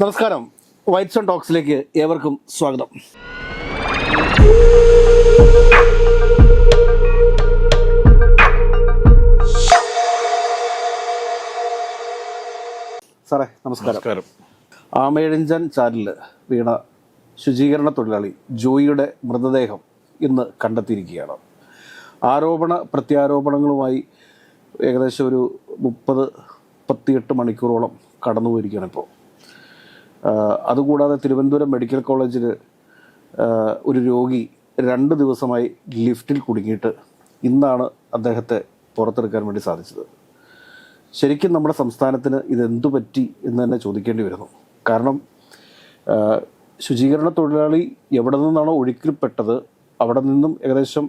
നമസ്കാരം. White zone ടോക്സിലേക്ക് ഏവർക്കും സ്വാഗതം. സാറേ നമസ്കാരം. നമസ്കാരം. ആമേഴഞ്ചൻ ചാലിൽ വീണ ശുചീകരണ തൊഴിലാളി ജോയിയുടെ മൃതദേഹം ഇന്ന് കണ്ടെത്തിയിരിക്കുകയാണ്. ആരോപണ പ്രത്യാരോപണങ്ങളുമായി ഏകദേശം ഒരു മുപ്പത് മുപ്പത്തിയെട്ട് മണിക്കൂറോളം കടന്നു പോയിരിക്കുകയാണ് ഇപ്പോൾ. അതുകൂടാതെ തിരുവനന്തപുരം മെഡിക്കൽ കോളേജിൽ ഒരു രോഗി രണ്ട് ദിവസമായി ലിഫ്റ്റിൽ കുടുങ്ങിയിട്ട് ഇന്നാണ് അദ്ദേഹത്തെ പുറത്തെടുക്കാൻ വേണ്ടി സാധിച്ചത്. ശരിക്കും നമ്മുടെ സംസ്ഥാനത്തിന് ഇതെന്തു പറ്റി എന്ന് തന്നെ ചോദിക്കേണ്ടി വരുന്നു. കാരണം ശുചീകരണ തൊഴിലാളി എവിടെ നിന്നാണോ ഒഴുക്കിൽപ്പെട്ടത് അവിടെ നിന്നും ഏകദേശം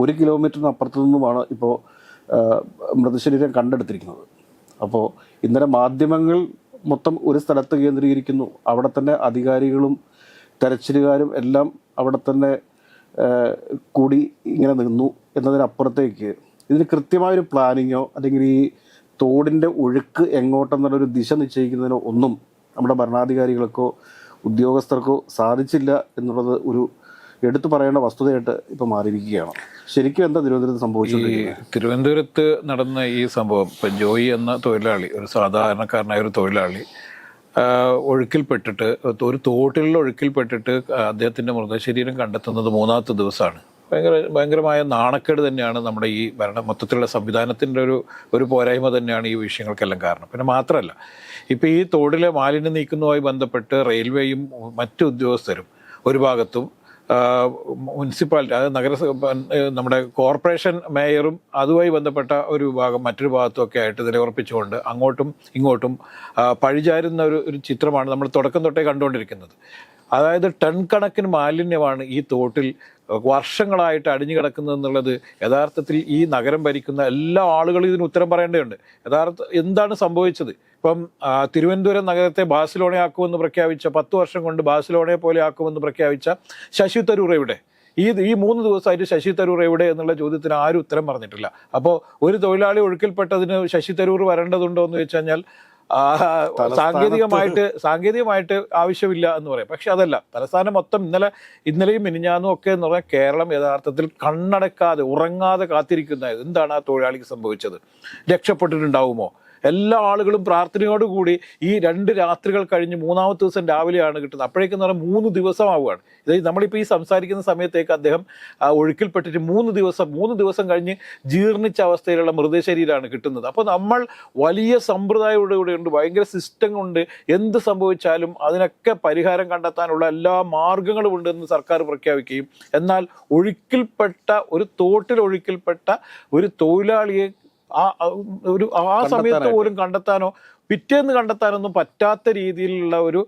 ഒരു കിലോമീറ്ററിന് അപ്പുറത്തു നിന്നുമാണ് ഇപ്പോൾ മൃതശരീരം കണ്ടെടുത്തിരിക്കുന്നത്. അപ്പോൾ ഇന്നലെ മാധ്യമങ്ങൾ മൊത്തം ഒരു സ്ഥലത്ത് കേന്ദ്രീകരിക്കുന്നു. അവിടെ തന്നെ അധികാരികളും തെരച്ചിലുകാരും എല്ലാം അവിടെ തന്നെ കൂടി ഇങ്ങനെ നിന്നു എന്നതിനപ്പുറത്തേക്ക്. ഇതിന് കൃത്യമായൊരു പ്ലാനിങ്ങോ അല്ലെങ്കിൽ ഈ തോടിന്റെ ഒഴുക്ക് എങ്ങോട്ടെന്നുള്ളൊരു ദിശ നിശ്ചയിക്കുന്നതിനോ ഒന്നും നമ്മുടെ ഭരണാധികാരികൾക്കോ ഉദ്യോഗസ്ഥർക്കോ സാധിച്ചില്ല എന്നുള്ളത് ഒരു എടുത്തു പറയേണ്ട വസ്തുതയായിട്ട് ഇപ്പം മാറിയിരിക്കുകയാണ്. ശരിക്കും എന്താ തിരുവനന്തപുരത്ത് സംഭവിച്ചു തിരുവനന്തപുരത്ത് നടന്ന ഈ സംഭവം ഇപ്പൊ ജോയി എന്ന തൊഴിലാളി ഒരു സാധാരണക്കാരനായ ഒരു തൊഴിലാളി ഒഴുക്കിൽപ്പെട്ടിട്ട് ഒരു തോട്ടിലുള്ള ഒഴുക്കിൽപ്പെട്ടിട്ട് അദ്ദേഹത്തിന്റെ മൃതശരീരം കണ്ടെത്തുന്നത് മൂന്നാമത്തെ ദിവസമാണ്. ഭയങ്കര ഭയങ്കരമായ നാണക്കേട് തന്നെയാണ് നമ്മുടെ ഈ ഭരണ മൊത്തത്തിലുള്ള സംവിധാനത്തിന്റെ ഒരു ഒരു പോരായ്മ തന്നെയാണ് ഈ വിഷയങ്ങൾക്കെല്ലാം കാരണം. പിന്നെ മാത്രമല്ല ഇപ്പൊ ഈ തോടിലെ മാലിന്യം നീക്കുന്നതുമായി ബന്ധപ്പെട്ട് റെയിൽവേയും മറ്റു ഉദ്യോഗസ്ഥരും ഒരു ഭാഗത്തും മുനിസിപ്പാലിറ്റി അതായത് നഗരസഭ നമ്മുടെ കോർപ്പറേഷൻ മേയറും അതുമായി ബന്ധപ്പെട്ട ഒരു വിഭാഗം മറ്റൊരു ഭാഗത്തും ഒക്കെ ആയിട്ട് നിലയുറപ്പിച്ചുകൊണ്ട് അങ്ങോട്ടും ഇങ്ങോട്ടും പഴിചാരുന്ന ഒരു ഒരു ചിത്രമാണ് നമ്മൾ തുടക്കം തൊട്ടേ കണ്ടുകൊണ്ടിരിക്കുന്നത്. അതായത് ടൺ കണക്കിന് മാലിന്യമാണ് ഈ തോട്ടിൽ വർഷങ്ങളായിട്ട് അടിഞ്ഞു കിടക്കുന്നത് എന്നുള്ളത് യഥാർത്ഥത്തിൽ ഈ നഗരം ഭരിക്കുന്ന എല്ലാ ആളുകളും ഇതിന് ഉത്തരം പറയേണ്ടതുണ്ട്. യഥാർത്ഥ എന്താണ് സംഭവിച്ചത്? ഇപ്പം തിരുവനന്തപുരം നഗരത്തെ ബാസിലോണയാക്കുമെന്ന് പ്രഖ്യാപിച്ച പത്ത് വർഷം കൊണ്ട് ബാസിലോണയെ പോലെ ആക്കുമെന്ന് പ്രഖ്യാപിച്ച ശശി തരൂർ എവിടെ? ഈ ഈ മൂന്ന് ദിവസമായിട്ട് ശശി തരൂർ എവിടെ എന്നുള്ള ചോദ്യത്തിന് ആരും ഉത്തരം പറഞ്ഞിട്ടില്ല. അപ്പോൾ ഒരു തൊഴിലാളി ഒഴുക്കിൽപ്പെട്ടതിന് ശശി തരൂർ വരേണ്ടതുണ്ടോ എന്ന് ചോദിച്ചു കഴിഞ്ഞാൽ സാങ്കേതികമായിട്ട് സാങ്കേതികമായിട്ട് ആവശ്യമില്ല എന്ന് പറയാം. പക്ഷെ അതല്ല തലസ്ഥാനം മൊത്തം ഇന്നലെ ഇന്നലെയും മിനിഞ്ഞാന്നും ഒക്കെ എന്ന് പറഞ്ഞാൽ കേരളം യഥാർത്ഥത്തിൽ കണ്ണടക്കാതെ ഉറങ്ങാതെ കാത്തിരിക്കുന്ന എന്താണ് ആ തൊഴിലാളിക്ക് സംഭവിച്ചത്? രക്ഷപ്പെട്ടിട്ടുണ്ടാവുമോ? എല്ലാ ആളുകളും പ്രാർത്ഥനയോടുകൂടി ഈ രണ്ട് രാത്രികൾ കഴിഞ്ഞ് മൂന്നാമത്തെ ദിവസം രാവിലെയാണ് കിട്ടുന്നത്. അപ്പോഴേക്കും എന്ന് പറഞ്ഞാൽ മൂന്ന് ദിവസമാവുകയാണ്. ഇത് നമ്മളിപ്പോൾ ഈ സംസാരിക്കുന്ന സമയത്തേക്ക് അദ്ദേഹം ഒഴുക്കിൽപ്പെട്ടിട്ട് മൂന്ന് ദിവസം മൂന്ന് ദിവസം കഴിഞ്ഞ് ജീർണിച്ച അവസ്ഥയിലുള്ള മൃതശരീരമാണ് കിട്ടുന്നത്. അപ്പോൾ നമ്മൾ വലിയ സമ്പ്രദായത്തോടെ ഉണ്ട് ഭയങ്കര സിസ്റ്റം കൊണ്ട് എന്ത് സംഭവിച്ചാലും അതിനൊക്കെ പരിഹാരം കണ്ടെത്താനുള്ള എല്ലാ മാർഗങ്ങളും ഉണ്ടെന്ന് സർക്കാർ പ്രഖ്യാപിക്കുകയും എന്നാൽ ഒഴുക്കിൽപ്പെട്ട ഒരു തോട്ടിൽ ഒഴുക്കിൽപ്പെട്ട ഒരു തൊഴിലാളിയെ ആ ഒരു ആ സമയത്ത് പോലും കണ്ടെത്താനോ പിറ്റേന്ന് കണ്ടെത്താനൊന്നും പറ്റാത്ത രീതിയിലുള്ള ഒരു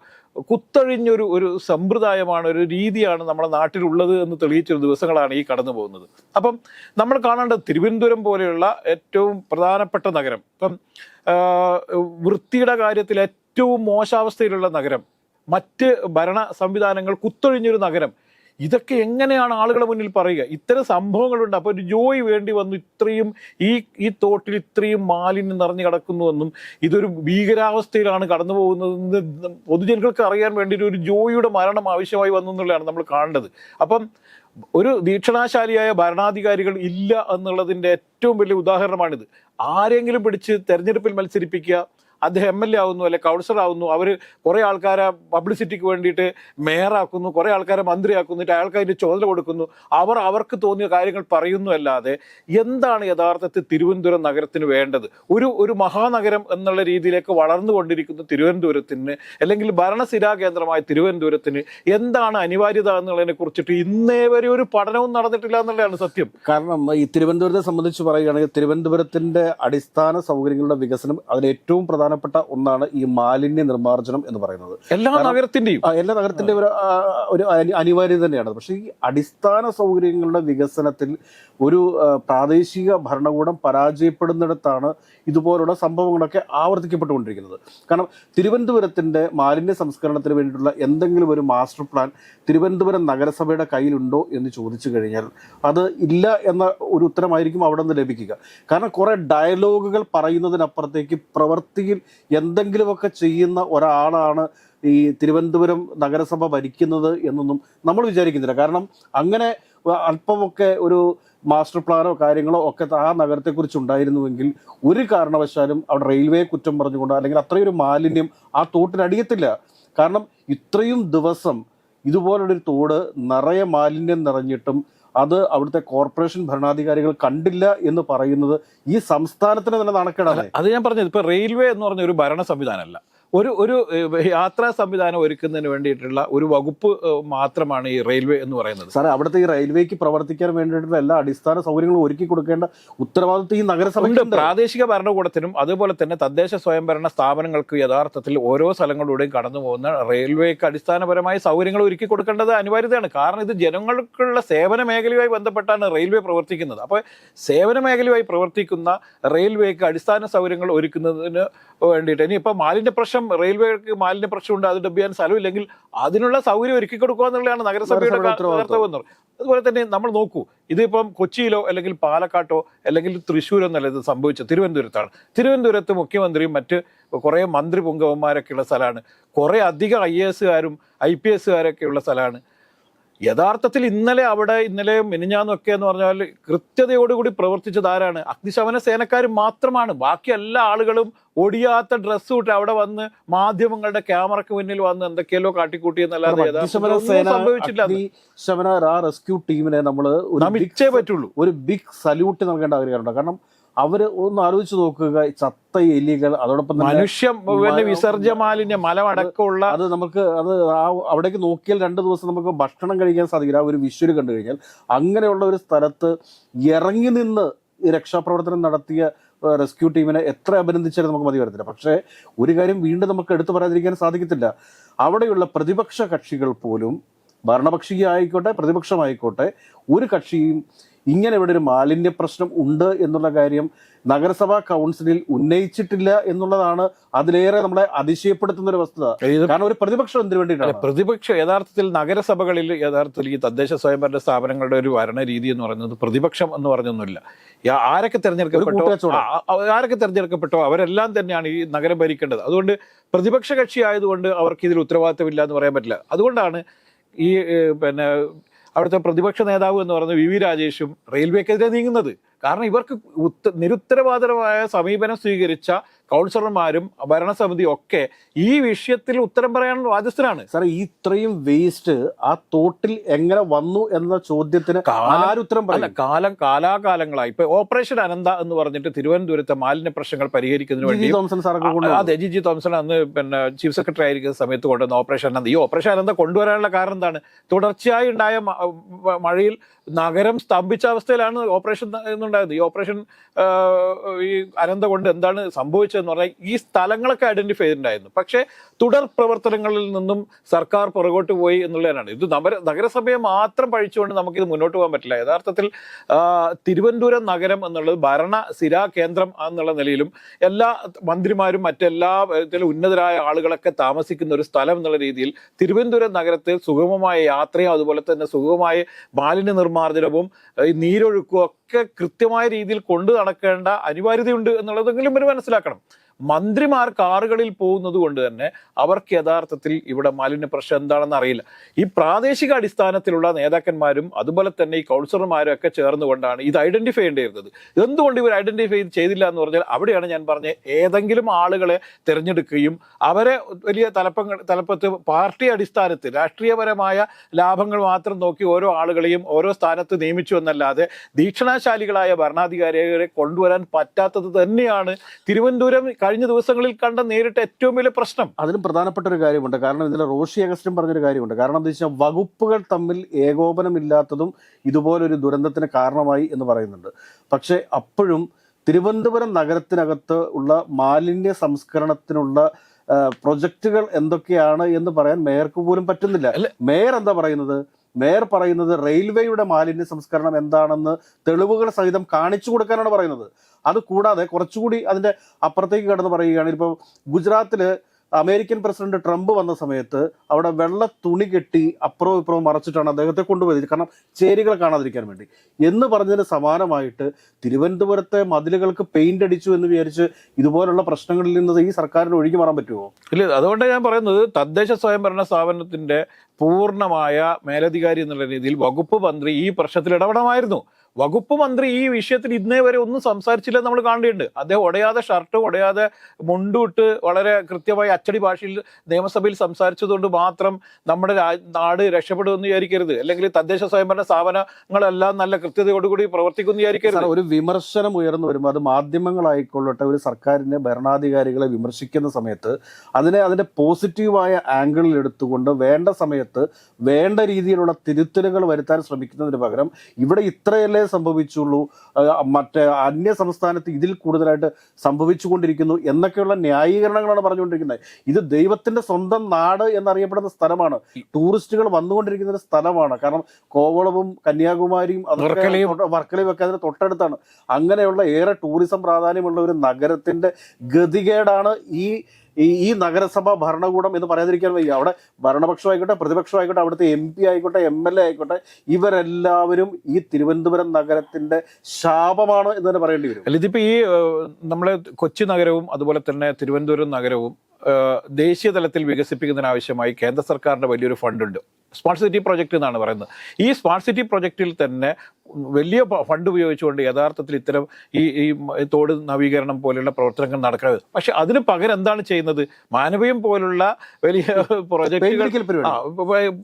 കുത്തഴിഞ്ഞൊരു ഒരു സമ്പ്രദായമാണ് ഒരു രീതിയാണ് നമ്മുടെ നാട്ടിലുള്ളത് എന്ന് തെളിയിച്ചൊരു ദിവസങ്ങളാണ് ഈ കടന്നു പോകുന്നത്. അപ്പം നമ്മൾ കാണേണ്ടത് തിരുവനന്തപുരം പോലെയുള്ള ഏറ്റവും പ്രധാനപ്പെട്ട നഗരം. ഇപ്പം വൃത്തിയുടെ കാര്യത്തിൽ ഏറ്റവും മോശാവസ്ഥയിലുള്ള നഗരം മറ്റ് ഭരണ സംവിധാനങ്ങൾ കുത്തൊഴിഞ്ഞൊരു നഗരം ഇതൊക്കെ എങ്ങനെയാണ് ആളുകളെ മുന്നിൽ പറയുക? ഇത്തരം സംഭവങ്ങളുണ്ട്. അപ്പോൾ ഒരു ജോയി വേണ്ടി വന്നു ഇത്രയും ഈ ഈ തോട്ടിൽ ഇത്രയും മാലിന്യം നിറഞ്ഞു കിടക്കുന്നുവെന്നും ഇതൊരു ഭീകരാവസ്ഥയിലാണ് കടന്നു പോകുന്നതെന്ന് പൊതുജനങ്ങൾക്ക് അറിയാൻ വേണ്ടി ഒരു ജോയിയുടെ മരണം ആവശ്യമായി വന്നു എന്നുള്ളതാണ് നമ്മൾ കാണേണ്ടത്. അപ്പം ഒരു ദീക്ഷണാശാലിയായ ഭരണാധികാരികൾ ഇല്ല എന്നുള്ളതിന്റെ ഏറ്റവും വലിയ ഉദാഹരണമാണിത്. ആരെങ്കിലും പിടിച്ച് തെരഞ്ഞെടുപ്പിൽ മത്സരിപ്പിക്കുക അദ്ദേഹം എം എൽ എ ആവുന്നു അല്ലെ കൗൺസിലർ ആവുന്നു അവർ കുറേ ആൾക്കാരെ പബ്ലിസിറ്റിക്ക് വേണ്ടിയിട്ട് മേയറാക്കുന്നു കുറേ ആൾക്കാരെ മന്ത്രിയാക്കുന്നു അയാൾക്ക് അതിന്റെ ചുമതല കൊടുക്കുന്നു. അവർ അവർക്ക് തോന്നിയ കാര്യങ്ങൾ പറയുന്നു അല്ലാതെ എന്താണ് യഥാർത്ഥത്തിൽ തിരുവനന്തപുരം നഗരത്തിന് വേണ്ടത്? ഒരു ഒരു മഹാനഗരം എന്നുള്ള രീതിയിലേക്ക് വളർന്നുകൊണ്ടിരിക്കുന്ന തിരുവനന്തപുരത്തിന് അല്ലെങ്കിൽ ഭരണസിരാ കേന്ദ്രമായ തിരുവനന്തപുരത്തിന് എന്താണ് അനിവാര്യത എന്നുള്ളതിനെ കുറിച്ചിട്ട് ഇന്നേ വരെ ഒരു പഠനവും നടന്നിട്ടില്ല എന്നുള്ളതാണ് സത്യം. കാരണം ഈ തിരുവനന്തപുരത്തെ സംബന്ധിച്ച് പറയുകയാണെങ്കിൽ തിരുവനന്തപുരത്തിന്റെ അടിസ്ഥാന സൗകര്യങ്ങളുടെ വികസനം അതിൽ ഏറ്റവും പ്രധാനപ്പെട്ട ഒന്നാണ് ഈ മാലിന്യ നിർമ്മാർജനം എന്ന് പറയുന്നത്. എല്ലാ നഗരത്തിന്റെയും. എല്ലാ നഗരത്തിന്റെ ഒരു അനിവാര്യത തന്നെയാണ്. പക്ഷേ ഈ അടിസ്ഥാന സൗകര്യങ്ങളുടെ വികസനത്തിൽ ഒരു പ്രാദേശിക ഭരണകൂടം പരാജയപ്പെടുന്നിടത്താണ് ഇതുപോലുള്ള സംഭവങ്ങളൊക്കെ ആവർത്തിക്കപ്പെട്ടുകൊണ്ടിരിക്കുന്നത്. കാരണം തിരുവനന്തപുരത്തിന്റെ മാലിന്യ സംസ്കരണത്തിന് വേണ്ടിയിട്ടുള്ള എന്തെങ്കിലും ഒരു മാസ്റ്റർ പ്ലാൻ തിരുവനന്തപുരം നഗരസഭയുടെ കയ്യിലുണ്ടോ എന്ന് ചോദിച്ചു കഴിഞ്ഞാൽ അത് ഇല്ല എന്ന ഒരു ഉത്തരമായിരിക്കും അവിടെ നിന്ന് ലഭിക്കുക. കാരണം കുറെ ഡയലോഗുകൾ പറയുന്നതിനപ്പുറത്തേക്ക് പ്രവൃത്തിയിൽ എന്തെങ്കിലുമൊക്കെ ചെയ്യുന്ന ഒരാളാണ് ഈ തിരുവനന്തപുരം നഗരസഭ ഭരിക്കുന്നത് എന്നൊന്നും നമ്മൾ വിചാരിക്കുന്നില്ല. കാരണം അങ്ങനെ അല്പമൊക്കെ ഒരു മാസ്റ്റർ പ്ലാനോ കാര്യങ്ങളോ ഒക്കെ ആ നഗരത്തെക്കുറിച്ച് ഉണ്ടായിരുന്നുവെങ്കിൽ ഒരു കാരണവശാലും അവിടെ റെയിൽവേ കുറ്റം പറഞ്ഞുകൊണ്ട് അല്ലെങ്കിൽ അത്രയൊരു മാലിന്യം ആ തോട്ടിനടിയത്തില്ല. കാരണം ഇത്രയും ദിവസം ഇതുപോലൊരു തോട് നിറയെ മാലിന്യം നിറഞ്ഞിട്ടും അത് അവിടുത്തെ കോർപ്പറേഷൻ ഭരണാധികാരികൾ കണ്ടില്ല എന്ന് പറയുന്നത് ഈ സംസ്ഥാനത്തിന് തന്നെ നാണക്കേടാണ്. അത് ഞാൻ പറഞ്ഞത് ഇപ്പൊ റെയിൽവേ എന്ന് പറഞ്ഞ ഒരു ഭരണ സംവിധാനമല്ല. ഒരു ഒരു യാത്രാ സംവിധാനം ഒരുക്കുന്നതിന് വേണ്ടിയിട്ടുള്ള ഒരു വകുപ്പ് മാത്രമാണ് ഈ റെയിൽവേ എന്ന് പറയുന്നത്. സാറേ അവിടുത്തെ ഈ റെയിൽവേക്ക് പ്രവർത്തിക്കാൻ വേണ്ടിയിട്ടുള്ള എല്ലാ അടിസ്ഥാന സൗകര്യങ്ങളും ഒരുക്കി കൊടുക്കേണ്ട ഉത്തരവാദിത്വം ഈ നഗരസഭയുടെ പ്രാദേശിക ഭരണകൂടത്തിനും അതുപോലെ തന്നെ തദ്ദേശ സ്വയംഭരണ സ്ഥാപനങ്ങൾക്ക് യഥാർത്ഥത്തിൽ ഓരോ സ്ഥലങ്ങളിലൂടെയും കടന്നു പോകുന്ന റെയിൽവേക്ക് അടിസ്ഥാനപരമായ സൗകര്യങ്ങൾ ഒരുക്കി കൊടുക്കേണ്ടത് അനിവാര്യതയാണ്. കാരണം ഇത് ജനങ്ങൾക്കുള്ള സേവന മേഖലയുമായി ബന്ധപ്പെട്ടാണ് റെയിൽവേ പ്രവർത്തിക്കുന്നത്. അപ്പോൾ സേവന മേഖലയുമായി പ്രവർത്തിക്കുന്ന റെയിൽവേക്ക് അടിസ്ഥാന സൗകര്യങ്ങൾ ഒരുക്കുന്നതിന് വേണ്ടിയിട്ട് ഇനി ഇപ്പോൾ മാലിന്യ പ്രശ്നം റെയിൽവേക്ക് മാലിന്യ പ്രശ്നമുണ്ട് അത് ഡബ് ചെയ്യാൻ സ്ഥലമില്ലെങ്കിൽ അതിനുള്ള സൗകര്യം ഒരുക്കി കൊടുക്കുക എന്നുള്ളതാണ് നഗരസഭയുടെ നഗരസഭയുടെ കർത്തവ്യം എന്ന് പറയുന്നത്. അതുപോലെ തന്നെ നമ്മൾ നോക്കൂ ഇതിപ്പം കൊച്ചിയിലോ അല്ലെങ്കിൽ പാലക്കാട്ടോ അല്ലെങ്കിൽ തൃശ്ശൂരോ എന്നല്ല ഇത് സംഭവിച്ചത് തിരുവനന്തപുരത്താണ്. തിരുവനന്തപുരത്ത് മുഖ്യമന്ത്രിയും മറ്റ് കുറേ മന്ത്രി പുങ്കവന്മാരൊക്കെയുള്ള സ്ഥലമാണ്. കുറേ അധികം ഐ എ എസുകാരും ഐ പി എസുകാരൊക്കെയുള്ള സ്ഥലമാണ്. യഥാർത്ഥത്തിൽ ഇന്നലെ അവിടെ ഇന്നലെ മിനിഞ്ഞാന്നൊക്കെ എന്ന് പറഞ്ഞാൽ കൃത്യതയോടുകൂടി പ്രവർത്തിച്ചത് ആരാണ്? അഗ്നിശമന സേനക്കാർ മാത്രമാണ്. ബാക്കി എല്ലാ ആളുകളും ഒടിയാത്ത ഡ്രസ്സ് ഇട്ട് അവിടെ വന്ന് മാധ്യമങ്ങളുടെ ക്യാമറക്ക് മുന്നിൽ വന്ന് എന്തൊക്കെയല്ലോ കാട്ടിക്കൂട്ടി എന്നല്ലാതെ സംഭവിച്ചില്ല. അഗ്നിശമന റെസ്ക്യൂ ടീമിനെ നമ്മൾ പറ്റുള്ളൂ ഒരു ബിഗ് സല്യൂട്ട് നൽകേണ്ട ആഗ്രഹമുണ്ട് കാരണം അവർ ഒന്ന് ആലോചിച്ച് നോക്കുക ഈ ചത്ത എലികൾ അതോടൊപ്പം മനുഷ്യ വിസർജ്യ മാലിന്യം മലമടക്കമുള്ള അത് നമുക്ക് അത് ആ അവിടേക്ക് നോക്കിയാൽ രണ്ട് ദിവസം നമുക്ക് ഭക്ഷണം കഴിക്കാൻ സാധിക്കില്ല. ആ ഒരു വിശ്വര് കണ്ടു കഴിഞ്ഞാൽ അങ്ങനെയുള്ള ഒരു സ്ഥലത്ത് ഇറങ്ങി നിന്ന് രക്ഷാപ്രവർത്തനം നടത്തിയ റെസ്ക്യൂ ടീമിനെ എത്ര അഭിനന്ദിച്ചാലും നമുക്ക് മതി വരത്തില്ല. പക്ഷേ ഒരു കാര്യം വീണ്ടും നമുക്ക് എടുത്തു പറയാതിരിക്കാൻ സാധിക്കത്തില്ല. അവിടെയുള്ള പ്രതിപക്ഷ കക്ഷികൾ പോലും ഭരണപക്ഷിയായിക്കോട്ടെ പ്രതിപക്ഷമായിക്കോട്ടെ ഒരു കക്ഷിയും ഇങ്ങനെ ഇവിടെ ഒരു മാലിന്യ പ്രശ്നം ഉണ്ട് എന്നുള്ള കാര്യം നഗരസഭാ കൗൺസിലിൽ ഉന്നയിച്ചിട്ടില്ല എന്നുള്ളതാണ് അതിലേറെ നമ്മളെ അതിശയപ്പെടുത്തുന്ന ഒരു വസ്തുത. കാരണം ഒരു പ്രതിപക്ഷം എന്തിനു വേണ്ടിയിട്ടാണ്? പ്രതിപക്ഷം യഥാർത്ഥത്തിൽ നഗരസഭകളിൽ യഥാർത്ഥത്തിൽ ഈ തദ്ദേശ സ്വയംഭരണ സ്ഥാപനങ്ങളുടെ ഒരു ഭരണരീതി എന്ന് പറയുന്നത് പ്രതിപക്ഷം എന്ന് പറഞ്ഞൊന്നുമില്ല. ആരൊക്കെ തെരഞ്ഞെടുക്കപ്പെട്ടോ ആരൊക്കെ തെരഞ്ഞെടുക്കപ്പെട്ടോ അവരെല്ലാം തന്നെയാണ് ഈ നഗരം ഭരിക്കേണ്ടത്. അതുകൊണ്ട് പ്രതിപക്ഷ കക്ഷി ആയതുകൊണ്ട് അവർക്ക് ഇതിൽ ഉത്തരവാദിത്തമില്ല എന്ന് പറയാൻ പറ്റില്ല. അതുകൊണ്ടാണ് ഈ പിന്നെ അവിടുത്തെ പ്രതിപക്ഷ നേതാവ് എന്ന് പറയുന്നത് വി വി രാജേഷും റെയിൽവേക്കെതിരെ നീങ്ങുന്നത്. കാരണം ഇവർക്ക് നിരുത്തരവാദപരമായ സമീപനം സ്വീകരിച്ച കൗൺസിലർമാരും ഭരണസമിതിയും ഒക്കെ ഈ വിഷയത്തിൽ ഉത്തരം പറയാൻ ബാധ്യസ്ഥനാണ് സാറേ ഈ ഇത്രയും വേസ്റ്റ് ആ തോട്ടിൽ എങ്ങനെ വന്നു എന്ന ചോദ്യത്തിന് ആരുത്തരം അല്ല കാലം കാലാകാലങ്ങളായി. ഇപ്പൊ ഓപ്പറേഷൻ അനന്ത എന്ന് പറഞ്ഞിട്ട് തിരുവനന്തപുരത്തെ മാലിന്യ പ്രശ്നങ്ങൾ പരിഹരിക്കുന്നതിന്. വേണ്ടി തോമസൺ സാറൊക്കെ അതെ ജി ജി തോമസൺ അന്ന് പിന്നെ ചീഫ് സെക്രട്ടറി ആയിരിക്കുന്ന സമയത്ത് കൊണ്ടുവന്ന ഓപ്പറേഷൻ അനന്ത. ഈ ഓപ്പറേഷൻ അനന്ത കൊണ്ടുവരാനുള്ള കാരണം എന്താണ്? തുടർച്ചയായി ഉണ്ടായ മഴയിൽ നഗരം സ്തംഭിച്ച അവസ്ഥയിലാണ് ഓപ്പറേഷൻ എന്നുണ്ടായത്. ഈ ഓപ്പറേഷൻ ഈ അനന്ത കൊണ്ട് എന്താണ് സംഭവിച്ചതെന്ന് പറഞ്ഞാൽ ഈ സ്ഥലങ്ങളൊക്കെ ഐഡന്റിഫൈ ചെയ്തിട്ടുണ്ടായിരുന്നു. പക്ഷേ തുടർ പ്രവർത്തനങ്ങളിൽ നിന്നും സർക്കാർ പുറകോട്ട് പോയി എന്നുള്ളതാണ്. ഇത് നഗര നഗരസഭയെ മാത്രം പഴിച്ചുകൊണ്ട് നമുക്കിത് മുന്നോട്ട് പോകാൻ പറ്റില്ല. യഥാർത്ഥത്തിൽ തിരുവനന്തപുരം നഗരം എന്നുള്ളത് ഭരണ സ്ഥിരാ കേന്ദ്രം എന്നുള്ള നിലയിലും എല്ലാ മന്ത്രിമാരും മറ്റെല്ലാ ഉന്നതരായ ആളുകളൊക്കെ താമസിക്കുന്ന ഒരു സ്ഥലം എന്നുള്ള രീതിയിൽ തിരുവനന്തപുരം നഗരത്തിൽ സുഗമമായ യാത്രയും അതുപോലെ തന്നെ സുഗമമായ മാലിന്യ നിർമ്മാർജനവും ഈ നീരൊഴുക്കും ഒക്കെ കൃത്യമായ രീതിയിൽ കൊണ്ടു നടക്കേണ്ട അനിവാര്യതയുണ്ട് എന്നുള്ളതെങ്കിലും ഇവർ മനസ്സിലാക്കണം. മന്ത്രിമാർ കാറുകളിൽ പോകുന്നത് കൊണ്ട് തന്നെ അവർക്ക് യഥാർത്ഥത്തിൽ ഇവിടെ മാലിന്യ പ്രശ്നം എന്താണെന്ന് അറിയില്ല. ഈ പ്രാദേശിക അടിസ്ഥാനത്തിലുള്ള നേതാക്കന്മാരും അതുപോലെ തന്നെ ഈ കൗൺസിലർമാരും ഒക്കെ ചേർന്നുകൊണ്ടാണ് ഇത് ഐഡന്റിഫൈ ചെയ്യേണ്ടിയിരുന്നത്. എന്തുകൊണ്ട് ഇവർ ഐഡന്റിഫൈ ചെയ്തില്ല എന്ന് പറഞ്ഞാൽ അവിടെയാണ് ഞാൻ പറഞ്ഞത് ഏതെങ്കിലും ആളുകളെ തിരഞ്ഞെടുക്കുകയും അവരെ വലിയ തലപ്പങ്ങൾ തലപ്പത്ത് പാർട്ടി അടിസ്ഥാനത്തിൽ രാഷ്ട്രീയപരമായ ലാഭങ്ങൾ മാത്രം നോക്കി ഓരോ ആളുകളെയും ഓരോ സ്ഥാനത്ത് നിയമിച്ചു എന്നല്ലാതെ ദീക്ഷണാശാലികളായ ഭരണാധികാരികളെ കൊണ്ടുവരാൻ പറ്റാത്തത് തന്നെയാണ് തിരുവനന്തപുരം കഴിഞ്ഞ ദിവസങ്ങളിൽ കണ്ട നേരിട്ട ഏറ്റവും വലിയ പ്രശ്നം. അതിലും പ്രധാനപ്പെട്ട ഒരു കാര്യമുണ്ട്. കാരണം ഇതിൽ റോഷി അഗസ്റ്റും പറഞ്ഞൊരു കാര്യമുണ്ട്. കാരണം എന്താ വെച്ചാൽ വകുപ്പുകൾ തമ്മിൽ ഏകോപനമില്ലാത്തതും ഇതുപോലൊരു ദുരന്തത്തിന് കാരണമായി എന്ന് പറയുന്നുണ്ട്. പക്ഷേ അപ്പോഴും തിരുവനന്തപുരം നഗരത്തിനകത്ത് ഉള്ള മാലിന്യ സംസ്കരണത്തിനുള്ള പ്രൊജക്റ്റുകൾ എന്തൊക്കെയാണ് എന്ന് പറയാൻ മേയർക്ക് പോലും പറ്റുന്നില്ല. മേയർ എന്താ പറയുന്നത്? മേയർ പറയുന്നത് റെയിൽവേയുടെ മാലിന്യ സംസ്കരണം എന്താണെന്ന് തെളിവുകൾ സഹിതം കാണിച്ചു കൊടുക്കാനാണ് പറയുന്നത്. അത് കൂടാതെ കുറച്ചുകൂടി അതിന്റെ അപ്പുറത്തേക്ക് കടന്ന് പറയുകയാണെങ്കിൽ ഇപ്പോൾ ഗുജറാത്തിൽ അമേരിക്കൻ പ്രസിഡന്റ് ട്രംപ് വന്ന സമയത്ത് അവിടെ വെള്ള തുണി കെട്ടി അപ്പുറവും ഇപ്പുറവും മറച്ചിട്ടാണ് അദ്ദേഹത്തെ കൊണ്ടുപോയത്. കാരണം ചേരികൾ കാണാതിരിക്കാൻ വേണ്ടി. എന്ന് പറഞ്ഞതിന് സമാനമായിട്ട് തിരുവനന്തപുരത്തെ മതിലുകൾക്ക് പെയിന്റ് അടിച്ചു എന്ന് വിചാരിച്ച് ഇതുപോലുള്ള പ്രശ്നങ്ങളിൽ നിന്ന് ഈ സർക്കാരിന് ഒഴുകി മാറാൻ പറ്റുമോ? ഇല്ല അതുകൊണ്ട് ഞാൻ പറയുന്നത് തദ്ദേശ സ്വയംഭരണ സ്ഥാപനത്തിന്റെ പൂർണമായ മേലധികാരി എന്നുള്ള രീതിയിൽ വകുപ്പ് മന്ത്രി ഈ പ്രശ്നത്തിൽ ഇടപെടണമായിരുന്നു. വകുപ്പ് മന്ത്രി ഈ വിഷയത്തിൽ ഇന്നേ വരെ ഒന്നും സംസാരിച്ചില്ല നമ്മൾ കാണേണ്ടതുണ്ട് അദ്ദേഹം ഉടയാതെ ഷർട്ട് ഉടയാതെ മുണ്ടുവിട്ട് വളരെ കൃത്യമായി അച്ചടി ഭാഷയിൽ നിയമസഭയിൽ സംസാരിച്ചതുകൊണ്ട് മാത്രം നമ്മുടെ നാട് രക്ഷപ്പെടുമെന്ന് വിചാരിക്കരുത്. അല്ലെങ്കിൽ തദ്ദേശ സ്വയംഭരണ സ്ഥാപനങ്ങളെല്ലാം നല്ല കൃത്യതയോടുകൂടി പ്രവർത്തിക്കുമെന്ന് സാർ വിചാരിക്കരുത് ഒരു വിമർശനം ഉയർന്നു വരുമ്പോൾ അത് മാധ്യമങ്ങളായിക്കൊള്ളട്ടെ ഒരു സർക്കാരിനെ ഭരണാധികാരികളെ വിമർശിക്കുന്ന സമയത്ത് അതിനെ അതിന്റെ പോസിറ്റീവായ ആംഗിളിൽ എടുത്തുകൊണ്ട് വേണ്ട സമയത്ത് വേണ്ട രീതിയിലുള്ള തിരുത്തലുകൾ വരുത്താൻ ശ്രമിക്കുന്നതിന് പകരം ഇവിടെ ഇത്രയല്ലേ സംഭവിച്ചുള്ളൂ. മറ്റേ അന്യ സംസ്ഥാനത്ത് ഇതിൽ കൂടുതലായിട്ട് സംഭവിച്ചുകൊണ്ടിരിക്കുന്നു എന്നൊക്കെയുള്ള ന്യായീകരണങ്ങളാണ് പറഞ്ഞുകൊണ്ടിരിക്കുന്നത്. ഇത് ദൈവത്തിന്റെ സ്വന്തം നാട് എന്നറിയപ്പെടുന്ന സ്ഥലമാണ്. ടൂറിസ്റ്റുകൾ വന്നുകൊണ്ടിരിക്കുന്ന ഒരു സ്ഥലമാണ്. കാരണം കോവളവും കന്യാകുമാരിയും വർക്കലയും. ഒക്കെ അതിന് തൊട്ടടുത്താണ്. അങ്ങനെയുള്ള ഏറെ ടൂറിസം പ്രാധാന്യമുള്ള ഒരു നഗരത്തിന്റെ ഗതികേടാണ് ഈ ഈ ഈ നഗരസഭ ഭരണകൂടം എന്ന് പറയാതിരിക്കാൻ വയ്യ. അവിടെ ഭരണപക്ഷമായിക്കോട്ടെ പ്രതിപക്ഷമായിക്കോട്ടെ അവിടുത്തെ എം പി ആയിക്കോട്ടെ എം എൽ എ ആയിക്കോട്ടെ ഇവരെല്ലാവരും ഈ തിരുവനന്തപുരം നഗരത്തിന്റെ ശാപമാണ് എന്ന് തന്നെ പറയേണ്ടി വരും. അല്ല ഇതിപ്പോ ഈ നമ്മളെ കൊച്ചി നഗരവും അതുപോലെ തന്നെ തിരുവനന്തപുരം നഗരവും ദേശീയ തലത്തിൽ വികസിപ്പിക്കുന്നതിനാവശ്യമായി കേന്ദ്ര സർക്കാരിന്റെ വലിയൊരു ഫണ്ടുണ്ട്. സ്മാർട്ട് സിറ്റി പ്രോജക്റ്റ് എന്നാണ് പറയുന്നത്. ഈ സ്മാർട്ട് സിറ്റി പ്രൊജക്റ്റിൽ തന്നെ വലിയ ഫണ്ട് ഉപയോഗിച്ചുകൊണ്ട് യഥാർത്ഥത്തിൽ ഇത്തരം ഈ ഈ തോട് നവീകരണം പോലെയുള്ള പ്രവർത്തനങ്ങൾ നടക്കുന്നത്. പക്ഷെ അതിന് പകരം എന്താണ് ചെയ്യുന്നത്? മാനവീയം പോലുള്ള വലിയ പ്രൊജക്ടുകൾ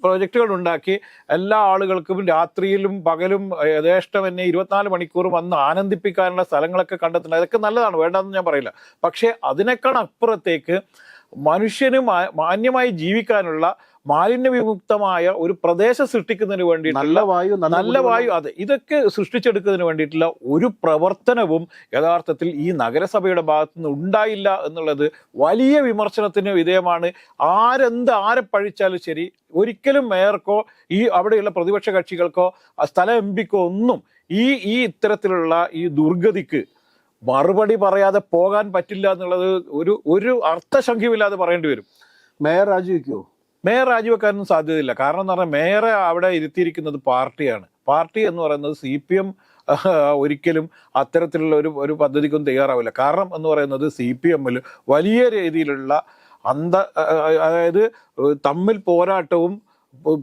പ്രോജക്റ്റുകൾ ഉണ്ടാക്കി എല്ലാ ആളുകൾക്കും രാത്രിയിലും പകലും യഥേഷ്ടം എന്നെ ഇരുപത്തിനാല് മണിക്കൂർ വന്ന് ആനന്ദിപ്പിക്കാനുള്ള സ്ഥലങ്ങളൊക്കെ കണ്ടെത്തുന്നത് അതൊക്കെ നല്ലതാണ്. വേണ്ടെന്ന് ഞാൻ പറയില്ല. പക്ഷേ അതിനേക്കാൾ അപ്പുറത്തേക്ക് മനുഷ്യന് മാന്യമായി ജീവിക്കാനുള്ള മാലിന്യ വിമുക്തമായ ഒരു പ്രദേശം സൃഷ്ടിക്കുന്നതിന് വേണ്ടി നല്ല വായു നല്ല വായു അതെ. ഇതൊക്കെ സൃഷ്ടിച്ചെടുക്കുന്നതിന് വേണ്ടിയിട്ടുള്ള ഒരു പ്രവർത്തനവും യഥാർത്ഥത്തിൽ ഈ നഗരസഭയുടെ ഭാഗത്തു നിന്ന് ഉണ്ടായില്ല എന്നുള്ളത് വലിയ വിമർശനത്തിന് വിധേയമാണ്. ആരെന്ത് ആരെ പഴിച്ചാലും ശരി ഒരിക്കലും മേയർക്കോ ഈ അവിടെയുള്ള പ്രതിപക്ഷ കക്ഷികൾക്കോ ആ സ്ഥല എം പിക്കോ ഒന്നും ഈ ഈ ഇത്തരത്തിലുള്ള ഈ ദുർഗതിക്ക് മറുപടി പറയാതെ പോകാൻ പറ്റില്ല എന്നുള്ളത് ഒരു ഒരു അർത്ഥശംഖ്യമില്ലാതെ പറയേണ്ടി വരും. മേയർ രാജിവെക്കുമോ മേയർ രാജിവെക്കാനൊന്നും സാധ്യതയില്ല. കാരണം എന്ന് പറഞ്ഞാൽ മേയറെ അവിടെ ഇരുത്തിയിരിക്കുന്നത് പാർട്ടിയാണ്. പാർട്ടി എന്ന് പറയുന്നത് സി പി എം ഒരിക്കലും അത്തരത്തിലുള്ള ഒരു ഒരു പദ്ധതിക്കൊന്നും തയ്യാറാവില്ല. കാരണം എന്ന് പറയുന്നത് സി പി എമ്മിൽ വലിയ രീതിയിലുള്ള അന്ത അതായത് തമ്മിൽ പോരാട്ടവും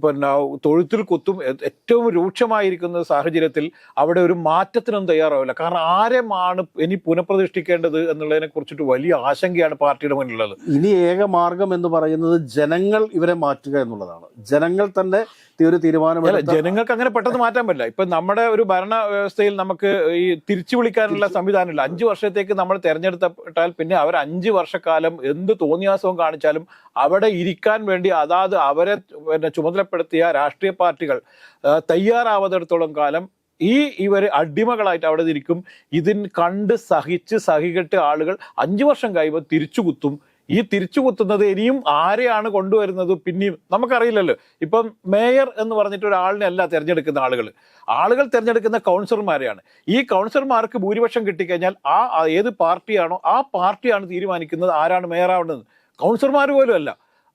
പിന്നെ തൊഴുത്തിൽ കുത്തും ഏറ്റവും രൂക്ഷമായിരിക്കുന്ന സാഹചര്യത്തിൽ അവിടെ ഒരു മാറ്റത്തിനും തയ്യാറാവില്ല. കാരണം ആരെയാണ് ഇനി പുനഃപ്രതിഷ്ഠിക്കേണ്ടത് എന്നുള്ളതിനെ കുറിച്ചിട്ട് വലിയ ആശങ്കയാണ് പാർട്ടിയുടെ മുന്നിലുള്ളത്. ഇനി ഏക മാർഗം എന്ന് പറയുന്നത് ജനങ്ങൾ ഇവരെ മാറ്റുക എന്നുള്ളതാണ്. ജനങ്ങൾ തന്നെ ഒരു തീരുമാനം ജനങ്ങൾക്ക് അങ്ങനെ പെട്ടെന്ന് മാറ്റാൻ പറ്റില്ല. ഇപ്പൊ നമ്മുടെ ഒരു ഭരണ വ്യവസ്ഥയിൽ നമുക്ക് ഈ തിരിച്ചു വിളിക്കാനുള്ള സംവിധാനമില്ല. അഞ്ചു വർഷത്തേക്ക് നമ്മൾ തെരഞ്ഞെടുത്തപ്പെട്ടാൽ പിന്നെ അവർ അഞ്ച് വർഷക്കാലം എന്ത് തോന്നിയാസവും കാണിച്ചാലും അവിടെ ഇരിക്കാൻ വേണ്ടി അതാത് അവരെ പിന്നെ ചുമതലപ്പെടുത്തിയ രാഷ്ട്രീയ പാർട്ടികൾ തയ്യാറാവാത്തിടത്തോളം കാലം ഈ ഇവർ അടിമകളായിട്ട് അവിടെ ഇരിക്കും ഇതിൻ കണ്ട് സഹിച്ച് സഹികെട്ട് ആളുകൾ അഞ്ചു വർഷം കഴിയുമ്പോൾ തിരിച്ചു കുത്തും. ഈ തിരിച്ചു കുത്തുന്നത് ഇനിയും ആരെയാണ് കൊണ്ടുവരുന്നത് പിന്നെയും നമുക്കറിയില്ലല്ലോ. ഇപ്പം മേയർ എന്ന് പറഞ്ഞിട്ട് ഒരാളിനെ അല്ല തിരഞ്ഞെടുക്കുന്ന ആളുകൾ ആളുകൾ തിരഞ്ഞെടുക്കുന്ന കൗൺസിലർമാരെയാണ്. ഈ കൗൺസിലർമാർക്ക് ഭൂരിപക്ഷം കിട്ടിക്കഴിഞ്ഞാൽ ആ ഏത് പാർട്ടിയാണോ ആ പാർട്ടിയാണ് തീരുമാനിക്കുന്നത് ആരാണ് മേയറാവേണ്ടത് കൗൺസിലർമാർ പോലും അല്ല.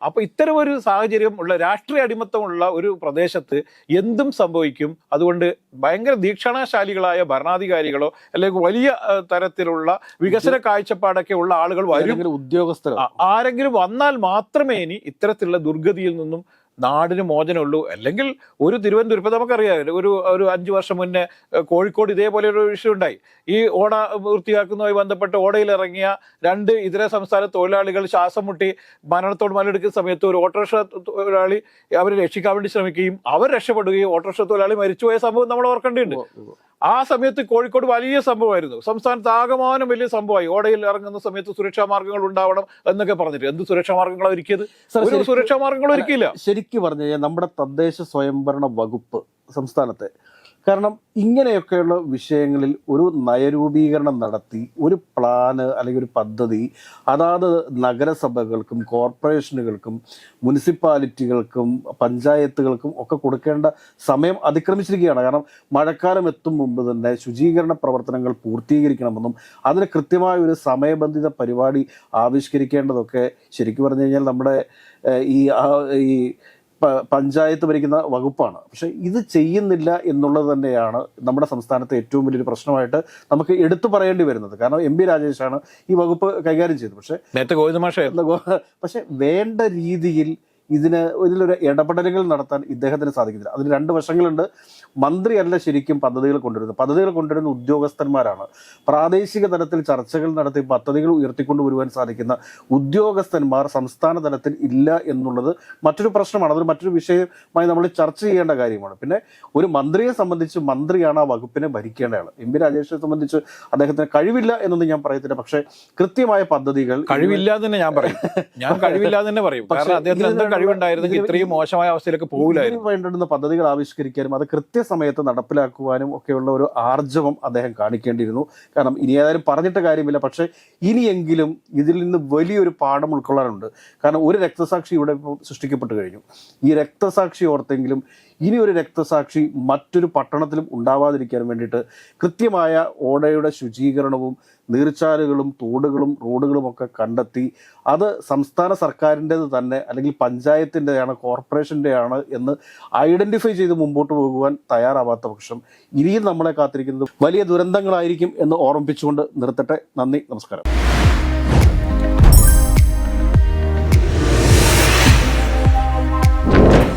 അപ്പൊ ഇത്തരം ഒരു സാഹചര്യം ഉള്ള രാഷ്ട്രീയ അടിമത്തമുള്ള ഒരു പ്രദേശത്ത് എന്തും സംഭവിക്കും. അതുകൊണ്ട് ഭയങ്കര ദീക്ഷണാശാലികളായ ഭരണാധികാരികളോ അല്ലെങ്കിൽ വലിയ തരത്തിലുള്ള വികസന കാഴ്ചപ്പാടൊക്കെ ഉള്ള ആളുകൾ വരും. ഉദ്യോഗസ്ഥർ ആരെങ്കിലും വന്നാൽ മാത്രമേ ഇനി ഇത്തരത്തിലുള്ള ദുർഗതിയിൽ നിന്നും നാടിന് മോചനമുള്ളൂ. അല്ലെങ്കിൽ ഒരു തിരുവനന്തപുരത്ത് നമുക്കറിയാം ഒരു ഒരു അഞ്ചു വർഷം മുന്നേ കോഴിക്കോട് ഇതേപോലെ ഒരു വിഷയം ഉണ്ടായി. ഈ ഓട വൃത്തിയാക്കുന്നതുമായി ബന്ധപ്പെട്ട് ഓടയിൽ ഇറങ്ങിയ രണ്ട് ഇതര സംസ്ഥാന തൊഴിലാളികൾ ശ്വാസം മുട്ടി മരണത്തോട് മലയെടുക്കുന്ന സമയത്ത് ഒരു ഓട്ടോറിക്ഷ തൊഴിലാളി അവരെ രക്ഷിക്കാൻ വേണ്ടി ശ്രമിക്കുകയും അവർ രക്ഷപ്പെടുകയും ഓട്ടോറിക്ഷ തൊഴിലാളി മരിച്ചുപോയ സംഭവം നമ്മൾ ഓർക്കേണ്ടതുണ്ട്. ആ സമയത്ത് കോഴിക്കോട് വലിയ സംഭവമായിരുന്നു. സംസ്ഥാനത്ത് ആകമാനം വലിയ സംഭവമായി. ഓടയിൽ ഇറങ്ങുന്ന സമയത്ത് സുരക്ഷാ മാർഗങ്ങൾ ഉണ്ടാവണം എന്നൊക്കെ പറഞ്ഞിട്ട്. എന്ത് സുരക്ഷാ മാർഗങ്ങൾ ഒരുക്കിയത്? ഒരു സുരക്ഷാ മാർഗങ്ങൾ ഒരുക്കിയില്ല. ശരിക്കും പറഞ്ഞു കഴിഞ്ഞാൽ നമ്മുടെ തദ്ദേശ സ്വയംഭരണ വകുപ്പ് സംസ്ഥാനത്തെ കാരണം ഇങ്ങനെയൊക്കെയുള്ള വിഷയങ്ങളിൽ ഒരു നയരൂപീകരണം നടത്തി ഒരു പ്ലാന് അല്ലെങ്കിൽ ഒരു പദ്ധതി അതാത് നഗരസഭകൾക്കും കോർപ്പറേഷനുകൾക്കും മുനിസിപ്പാലിറ്റികൾക്കും പഞ്ചായത്തുകൾക്കും ഒക്കെ കൊടുക്കേണ്ട സമയം അതിക്രമിച്ചിരിക്കുകയാണ്. കാരണം മഴക്കാലം എത്തും മുമ്പ് തന്നെ ശുചീകരണ പ്രവർത്തനങ്ങൾ പൂർത്തീകരിക്കണമെന്നും അതിന് കൃത്യമായ ഒരു സമയബന്ധിത പരിപാടി ആവിഷ്കരിക്കേണ്ടതൊക്കെ ശരിക്കും പറഞ്ഞു കഴിഞ്ഞാൽ നമ്മുടെ ഈ ഈ പഞ്ചായത്ത് ഭരിക്കുന്ന വകുപ്പാണ്. പക്ഷെ ഇത് ചെയ്യുന്നില്ല എന്നുള്ളത് തന്നെയാണ് നമ്മുടെ സംസ്ഥാനത്തെ ഏറ്റവും വലിയൊരു പ്രശ്നമായിട്ട് നമുക്ക് എടുത്തു പറയേണ്ടി വരുന്നത്. കാരണം എം ബി രാജേഷാണ് ഈ വകുപ്പ് കൈകാര്യം ചെയ്തത്. പക്ഷേ പക്ഷെ വേണ്ട രീതിയിൽ ഇതിന് ഇതിലൊരു ഇടപെടലുകൾ നടത്താൻ ഇദ്ദേഹത്തിന് സാധിക്കുന്നില്ല. അതിന് രണ്ട് വശങ്ങളുണ്ട്. മന്ത്രിയല്ല ശരിക്കും പദ്ധതികൾ കൊണ്ടുവരുന്നത്. പദ്ധതികൾ കൊണ്ടുവരുന്ന ഉദ്യോഗസ്ഥന്മാരാണ്. പ്രാദേശിക തലത്തിൽ ചർച്ചകൾ നടത്തി പദ്ധതികൾ ഉയർത്തിക്കൊണ്ടുവരുവാൻ സാധിക്കുന്ന ഉദ്യോഗസ്ഥന്മാർ സംസ്ഥാന തലത്തിൽ ഇല്ല എന്നുള്ളത് മറ്റൊരു പ്രശ്നമാണ്. അതൊരു മറ്റൊരു വിഷയമായി നമ്മൾ ചർച്ച ചെയ്യേണ്ട കാര്യമാണ്. പിന്നെ ഒരു മന്ത്രിയെ സംബന്ധിച്ച് മന്ത്രിയാണ് ആ വകുപ്പിനെ ഭരിക്കേണ്ടയാൾ എം പി രാജേഷിനെ സംബന്ധിച്ച് അദ്ദേഹത്തിന് കഴിവില്ല എന്നൊന്നും ഞാൻ പറയത്തില്ല. പക്ഷേ കൃത്യമായ പദ്ധതികൾ കഴിവില്ലാതെ തന്നെ ഞാൻ പറയും. ഞാൻ കഴിവില്ലാതെ തന്നെ പറയും. കാരണം അദ്ദേഹത്തിന് കഴിവുണ്ടായിരുന്നെങ്കിൽ ഇത്രയും മോശമായ അവസ്ഥയിലേക്ക് പോകില്ലായിരുന്നു വേണ്ടുന്ന പദ്ധതികൾ ആവിഷ്കരിക്കാനും അത് കൃത്യസമയത്ത് നടപ്പിലാക്കുവാനും ഒക്കെയുള്ള ഒരു ആർജവം അദ്ദേഹം കാണിക്കേണ്ടിയിരുന്നു. കാരണം ഇനി ഏതായാലും പറഞ്ഞിട്ട് കാര്യമില്ല. പക്ഷേ ഇനിയെങ്കിലും ഇതിൽ നിന്ന് വലിയൊരു പാഠം ഉൾക്കൊള്ളാനുണ്ട്. കാരണം ഒരു രക്തസാക്ഷി ഇവിടെ ഇപ്പോൾ സൃഷ്ടിക്കപ്പെട്ട് കഴിഞ്ഞു. ഈ രക്തസാക്ഷി ഓർത്തെങ്കിലും ഇനി ഒരു രക്തസാക്ഷി മറ്റൊരു പട്ടണത്തിലും ഉണ്ടാവാതിരിക്കാൻ വേണ്ടിയിട്ട് കൃത്യമായ ഓടയുടെ ശുചീകരണവും നീർച്ചാലുകളും തോടുകളും റോഡുകളും ഒക്കെ കണ്ടെത്തി അത് സംസ്ഥാന സർക്കാരിന്റെത് തന്നെ അല്ലെങ്കിൽ പഞ്ചായത്തിന്റെയാണ് കോർപ്പറേഷന്റെയാണ് എന്ന് ഐഡന്റിഫൈ ചെയ്ത് മുമ്പോട്ട് പോകുവാൻ തയ്യാറാവാത്ത പക്ഷം ഇനിയും നമ്മളെ കാത്തിരിക്കുന്നത് വലിയ ദുരന്തങ്ങളായിരിക്കും എന്ന് ഓർമ്മിപ്പിച്ചുകൊണ്ട് നിർത്തട്ടെ. നന്ദി നമസ്കാരം.